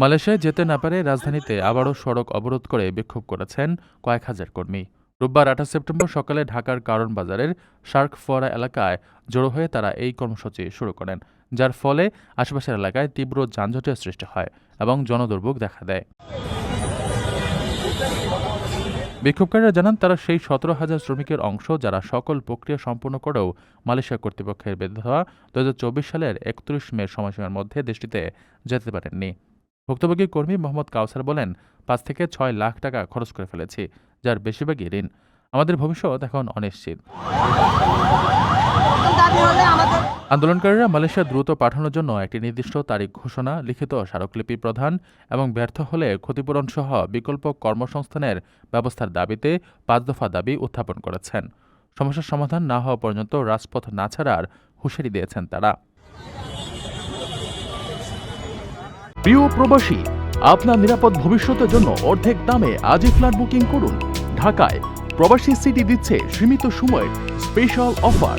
মালয়েশিয়ায় যেতে না পারে রাজধানীতে আবারও সড়ক অবরোধ করে বিক্ষোভ করেছেন কয়েক হাজার কর্মী। রোববার আঠাশ সেপ্টেম্বর সকালে ঢাকার কারণ বাজারের শার্ক ফোয়ারা এলাকায় জড়ো হয়ে তারা এই কর্মসূচি শুরু করেন, যার ফলে আশেপাশের এলাকায় তীব্র যানজটের সৃষ্টি হয় এবং জনদুর্ভোগ দেখা দেয়। বিক্ষোভকারীরা জানান, তারা সেই সতেরো হাজার শ্রমিকের অংশ যারা সকল প্রক্রিয়া সম্পন্ন করেও মালয়েশিয়া কর্তৃপক্ষের বেঁধে দেওয়া দু হাজার চব্বিশ সালের একত্রিশ মে সময়সীমার মধ্যে দেশটিতে যেতে পারেননি। ভুক্তভোগী কর্মী মোহাম্মদ কাউসার বলেন, পাঁচ থেকে ছয় লাখ টাকা খরচ করে ফেলেছি, যার বেশিরভাগই ঋণ। আমাদের ভবিষ্যৎ এখন অনিশ্চিত। আন্দোলনকারীরা মালয়েশিয়া দ্রুত পাঠানোর জন্য একটি নির্দিষ্ট তারিখ ঘোষণা, লিখিত স্মারকলিপি প্রদান এবং ব্যর্থ হলে ক্ষতিপূরণ সহ বিকল্প কর্মসংস্থানের ব্যবস্থার দাবিতে পাঁচ দফা দাবি উত্থাপন করেছেন। সমস্যার সমাধান না হওয়া পর্যন্ত রাজপথ না ছাড়ার হুঁশিয়ারি দিয়েছেন তারা। প্রিয় প্রবাসী, আপনার নিরাপদ ভবিষ্যতের জন্য অর্ধেক দামে আজই ফ্ল্যাট বুকিং করুন। ঢাকায় প্রবাসী সিটি দিচ্ছে সীমিত সময়ের স্পেশাল অফার।